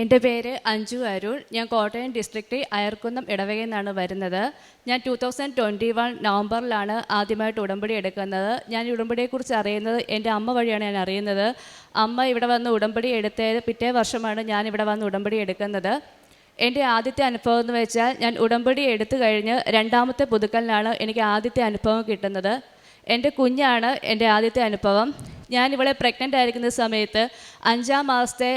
എന്റെ പേര് അഞ്ജു അരുൺ. ഞാൻ കോട്ടയം ഡിസ്ട്രിക്റ്റ് അയർക്കുന്നം ഇടവകയിൽ നിന്നാണ് വരുന്നത്. ഞാൻ ടൂ തൗസൻഡ് ട്വന്റി വൺ നവംബറിലാണ് ആദ്യമായിട്ട് ഉടമ്പടി എടുക്കുന്നത്. ഞാൻ ഈ ഉടമ്പടിയെക്കുറിച്ച് അറിയുന്നത് എന്റെ അമ്മ വഴിയാണ് ഞാൻ അറിയുന്നത്. അമ്മ ഇവിടെ വന്ന് ഉടമ്പടി എടുത്തത് പിറ്റേ വർഷമാണ് ഞാൻ ഇവിടെ വന്ന് ഉടമ്പടി എടുക്കുന്നത്. എന്റെ ആദ്യത്തെ അനുഭവം എന്ന് വെച്ചാൽ ഞാൻ ഉടമ്പടി എടുത്തു കഴിഞ്ഞ് രണ്ടാമത്തെ പുതുക്കലിനാണ് എനിക്ക് ആദ്യത്തെ അനുഭവം കിട്ടുന്നത്. എന്റെ കുഞ്ഞാണ് എന്റെ ആദ്യത്തെ അനുഭവം. ഞാൻ ഇവളെ പ്രഗ്നന്റ് ആയിരിക്കുന്ന സമയത്ത് അഞ്ചാം മാസത്തെ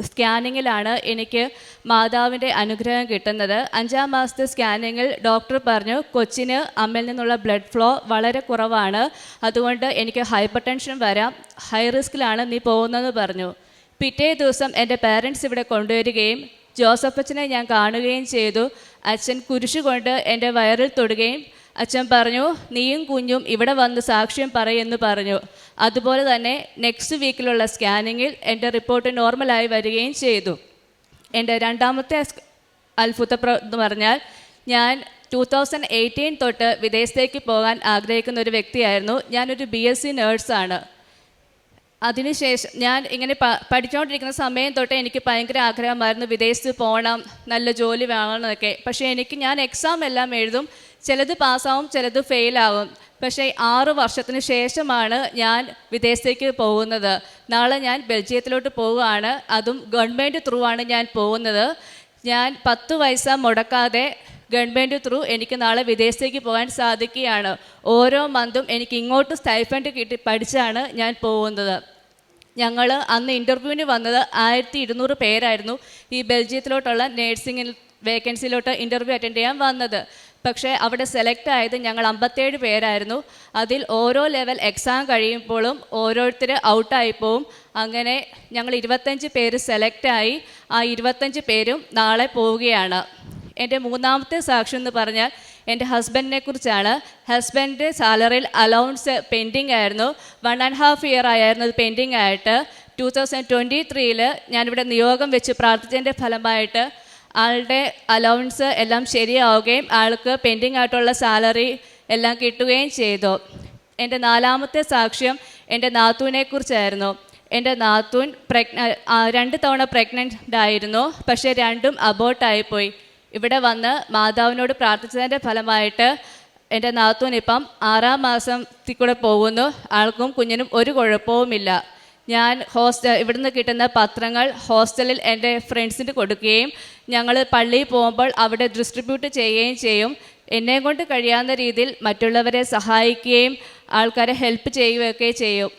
സ്കാനിങ്ങിലാണ് എനിക്ക് മാതാവിന്റെ അനുഗ്രഹം കിട്ടുന്നത്. അഞ്ചാം മാസത്തെ സ്കാനിങ്ങിൽ ഡോക്ടർ പറഞ്ഞു കൊച്ചിന് അമ്മയിൽ നിന്നുള്ള ബ്ലഡ് ഫ്ലോ വളരെ കുറവാണ്. അതുകൊണ്ട് എനിക്ക് ഹൈപ്പർ ടെൻഷൻ വരാം. ഹൈ റിസ്കിലാണ് നീ പോകുന്നതെന്ന് പറഞ്ഞു. പിറ്റേ ദിവസം എന്റെ പാരൻസ് ഇവിടെ കൊണ്ടുവരികയും ജോസഫ് അച്ഛനെ ഞാൻ കാണുകയും ചെയ്തു. അച്ഛൻ കുരിശുകൊണ്ട് എന്റെ വയറിൽ തൊടുകയും അച്ഛൻ പറഞ്ഞു നീയും കുഞ്ഞും ഇവിടെ വന്ന് സാക്ഷ്യം പറയെന്ന് പറഞ്ഞു. അതുപോലെ തന്നെ നെക്സ്റ്റ് വീക്കിലുള്ള സ്കാനിങ്ങിൽ എന്റെ റിപ്പോർട്ട് നോർമലായി വരികയും ചെയ്തു. എന്റെ രണ്ടാമത്തെ അത്ഭുത എന്ന് പറഞ്ഞാൽ ഞാൻ ടൂ തൗസൻഡ് എയ്റ്റീൻ തൊട്ട് വിദേശത്തേക്ക് പോകാൻ ആഗ്രഹിക്കുന്ന ഒരു വ്യക്തിയായിരുന്നു. ഞാനൊരു ബി എസ് സി നേഴ്സാണ് അതിനുശേഷം ഞാൻ ഇങ്ങനെ പ പഠിച്ചുകൊണ്ടിരിക്കുന്ന സമയം തൊട്ട് എനിക്ക് ഭയങ്കര ആഗ്രഹമായിരുന്നു വിദേശത്ത് പോകണം നല്ല ജോലി വേണമെന്നൊക്കെ പക്ഷേ എനിക്ക് ഞാൻ എക്സാം എല്ലാം എഴുതും. ചിലത് പാസ്സാവും ചിലത് ഫെയിലാവും പക്ഷേ ആറ് വർഷത്തിന് ശേഷമാണ് ഞാൻ വിദേശത്തേക്ക് പോകുന്നത്. നാളെ ഞാൻ ബെൽജിയത്തിലോട്ട് പോവുകയാണ്. അതും ഗവൺമെന്റ് ത്രൂ ആണ് ഞാൻ പോകുന്നത്. ഞാൻ പത്ത് പൈസ മുടക്കാതെ ഗവൺമെന്റ് ത്രൂ എനിക്ക് നാളെ വിദേശത്തേക്ക് പോകാൻ സാധിക്കുകയാണ്. ഓരോ മന്തും എനിക്ക് ഇങ്ങോട്ട് സ്റ്റൈഫൻഡ് കിട്ടി പഠിച്ചാണ് ഞാൻ പോകുന്നത്. ഞങ്ങൾ അന്ന് ഇന്റർവ്യൂവിന് വന്നത് ആയിരത്തി ഇരുന്നൂറ് പേരായിരുന്നു ഈ ബെൽജിയത്തിലോട്ടുള്ള നേഴ്സിംഗിൽ വേക്കൻസിയിലോട്ട് ഇന്റർവ്യൂ അറ്റൻഡ് ചെയ്യാൻ വന്നത്. പക്ഷേ അവിടെ സെലക്ട് ആയത് ഞങ്ങൾ അമ്പത്തേഴ് പേരായിരുന്നു. അതിൽ ഓരോ ലെവൽ എക്സാം കഴിയുമ്പോഴും ഓരോരുത്തർ ഔട്ടായി പോവും അങ്ങനെ ഞങ്ങൾ ഇരുപത്തഞ്ച് പേര് സെലക്റ്റായി ആ ഇരുപത്തഞ്ച് പേരും നാളെ പോവുകയാണ്. എന്റെ മൂന്നാമത്തെ സാക്ഷ്യം എന്ന് പറഞ്ഞാൽ എന്റെ ഹസ്ബൻഡിനെ കുറിച്ചാണ്. ഹസ്ബൻഡ് സാലറിയിൽ അലൗൺസ് പെൻഡിങ് ആയിരുന്നു. വൺ ആൻഡ് ഹാഫ് ഇയർ ആയിരുന്നു അത് പെൻഡിങ് ആയിട്ട്. ടു തൗസൻഡ് ട്വന്റി ത്രീയിൽ ഞാനിവിടെ നിയോഗം വെച്ച് പ്രാർത്ഥിച്ചതിന്റെ ഫലമായിട്ട് ആളുടെ അലവൻസ് എല്ലാം ശരിയാവുകയും ആൾക്ക് പെൻഡിങ് ആയിട്ടുള്ള സാലറി എല്ലാം കിട്ടുകയും ചെയ്തു. എന്റെ നാലാമത്തെ സാക്ഷ്യം എന്റെ നാത്തൂനെ കുറിച്ചായിരുന്നു എന്റെ നാത്തൂൻ പ്രഗ്ന രണ്ട് തവണ പ്രഗ്നന്റ് ആയിരുന്നു. പക്ഷേ രണ്ടും അബോട്ടായിപ്പോയി ഇവിടെ വന്ന് മാതാവിനോട് പ്രാർത്ഥിച്ചതിന്റെ ഫലമായിട്ട് എന്റെ നാത്തൂൻ ഇപ്പം ആറാം മാസത്തിൽ കൂടെ പോകുന്നു. ആൾക്കും കുഞ്ഞിനും ഒരു കുഴപ്പവുമില്ല. ഞാൻ ഹോസ്റ്റൽ ഇവിടുന്ന് കിട്ടുന്ന പത്രങ്ങൾ ഹോസ്റ്റലിൽ എന്റെ ഫ്രണ്ട്സിന് കൊടുക്കുകയും ഞങ്ങൾ പള്ളിയിൽ പോകുമ്പോൾ അവിടെ ഡിസ്ട്രിബ്യൂട്ട് ചെയ്യുകയും ചെയ്യും. എന്നെ കൊണ്ട് കഴിയാവുന്ന രീതിയിൽ മറ്റുള്ളവരെ സഹായിക്കുകയും ആൾക്കാരെ ഹെൽപ്പ് ചെയ്യുകയൊക്കെ ചെയ്യും.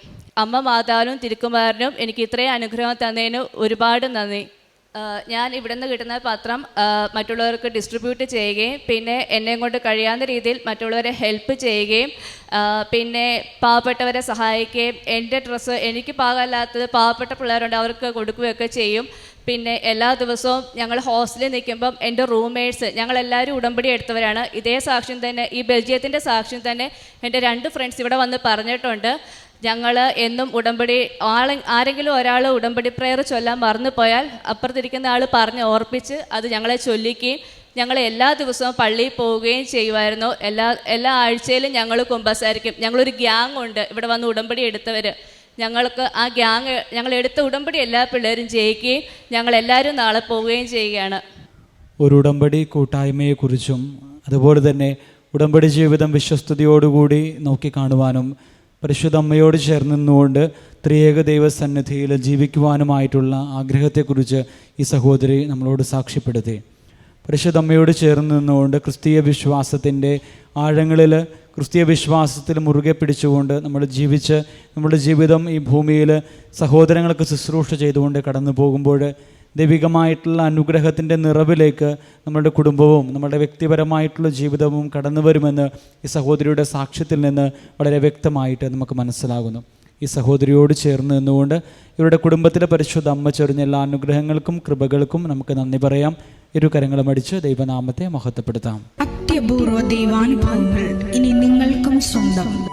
അമ്മ മാതാവിനും തിരുക്കുമാരനും എനിക്ക് ഇത്രയും അനുഗ്രഹം തന്നതിന് ഒരുപാട് നന്ദി. ഞാൻ ഇവിടുന്ന് കിട്ടുന്ന പത്രം മറ്റുള്ളവർക്ക് ഡിസ്ട്രിബ്യൂട്ട് ചെയ്യുകയും പിന്നെ എന്നെ കൊണ്ട് കഴിയാവുന്ന രീതിയിൽ മറ്റുള്ളവരെ ഹെൽപ്പ് ചെയ്യുകയും പിന്നെ പാവപ്പെട്ടവരെ സഹായിക്കുകയും എന്റെ ഡ്രസ്സ് എനിക്ക് പാകമല്ലാത്തത് പാവപ്പെട്ട പിള്ളേരുണ്ട് അവർക്ക് കൊടുക്കുകയൊക്കെ ചെയ്യും. പിന്നെ എല്ലാ ദിവസവും ഞങ്ങൾ ഹോസ്റ്റലിൽ നിൽക്കുമ്പം എന്റെ റൂംമേറ്റ്സ് ഞങ്ങളെല്ലാവരും ഉടമ്പടി എടുത്തവരാണ്. ഇതേ സാക്ഷ്യം തന്നെ ഈ ബെൽജിയത്തിന്റെ സാക്ഷ്യം തന്നെ എന്റെ രണ്ട് ഫ്രണ്ട്സ് ഇവിടെ വന്ന് പറഞ്ഞിട്ടുണ്ട്. ഞങ്ങൾ എന്നും ഉടമ്പടി ആളെ ആരെങ്കിലും ഒരാൾ ഉടമ്പടി പ്രയർ ചൊല്ലാൻ മറന്നു പോയാൽ അപ്പുറത്തിരിക്കുന്ന ആൾ പറഞ്ഞ് ഓർപ്പിച്ച് അത് ഞങ്ങളെ ചൊല്ലിക്കുകയും ഞങ്ങൾ എല്ലാ ദിവസവും പള്ളിയിൽ പോവുകയും ചെയ്യുമായിരുന്നു. എല്ലാ എല്ലാ ആഴ്ചയിലും ഞങ്ങൾ കുമ്പസാരിക്കും. ഞങ്ങളൊരു ഗ്യാങ് ഉണ്ട്. ഇവിടെ വന്ന് ഉടമ്പടി എടുത്തവർ ഞങ്ങൾക്ക് ആ ഗ്യാങ് ഞങ്ങൾ എടുത്ത ഉടമ്പടി എല്ലാ പിള്ളേരും ജയിക്കുകയും ഞങ്ങൾ എല്ലാവരും നാളെ പോവുകയും ചെയ്യുകയാണ്. ഒരു ഉടമ്പടി കൂട്ടായ്മയെക്കുറിച്ചും അതുപോലെ തന്നെ ഉടമ്പടി ജീവിതം വിശ്വസ്തയോടുകൂടി നോക്കിക്കാണുവാനും പരിശുദ്ധ അമ്മയോട് ചേർന്ന് നിന്നുകൊണ്ട് ത്രിയേക ദൈവസന്നിധിയിൽ ജീവിക്കുവാനുമായിട്ടുള്ള ആഗ്രഹത്തെക്കുറിച്ച് ഈ സഹോദരി നമ്മളോട് സാക്ഷ്യപ്പെടുത്തി. പരിശുദ്ധ അമ്മയോട് ചേർന്ന് നിന്നുകൊണ്ട് ക്രിസ്തീയ വിശ്വാസത്തിന്റെ ആഴങ്ങളിൽ ക്രിസ്തീയ വിശ്വാസത്തിൽ മുറുകെ പിടിച്ചുകൊണ്ട് നമ്മൾ ജീവിച്ച് നമ്മുടെ ജീവിതം ഈ ഭൂമിയിൽ സഹോദരങ്ങൾക്ക് ശുശ്രൂഷ ചെയ്തുകൊണ്ട് കടന്നു പോകുമ്പോൾ ദൈവികമായിട്ടുള്ള അനുഗ്രഹത്തിന്റെ നിറവിലേക്ക് നമ്മുടെ കുടുംബവും നമ്മുടെ വ്യക്തിപരമായിട്ടുള്ള ജീവിതവും കടന്നു വരുമെന്ന് ഈ സഹോദരിയുടെ സാക്ഷ്യത്തിൽ നിന്ന് വളരെ വ്യക്തമായിട്ട് നമുക്ക് മനസ്സിലാകുന്നു. ഈ സഹോദരിയോട് ചേർന്ന് നിന്നുകൊണ്ട് ഇവരുടെ കുടുംബത്തിലെ പരിശുദ്ധ അമ്മ ചൊരിഞ്ഞ എല്ലാ അനുഗ്രഹങ്ങൾക്കും കൃപകൾക്കും നമുക്ക് നന്ദി പറയാം. ഇരു കരങ്ങളും അടിച്ച് ദൈവനാമത്തെ മഹത്വപ്പെടുത്താം. അത്യപൂർവ ദൈവാനുഭവങ്ങൾ ഇനി നിങ്ങൾക്കും സ്വന്തം.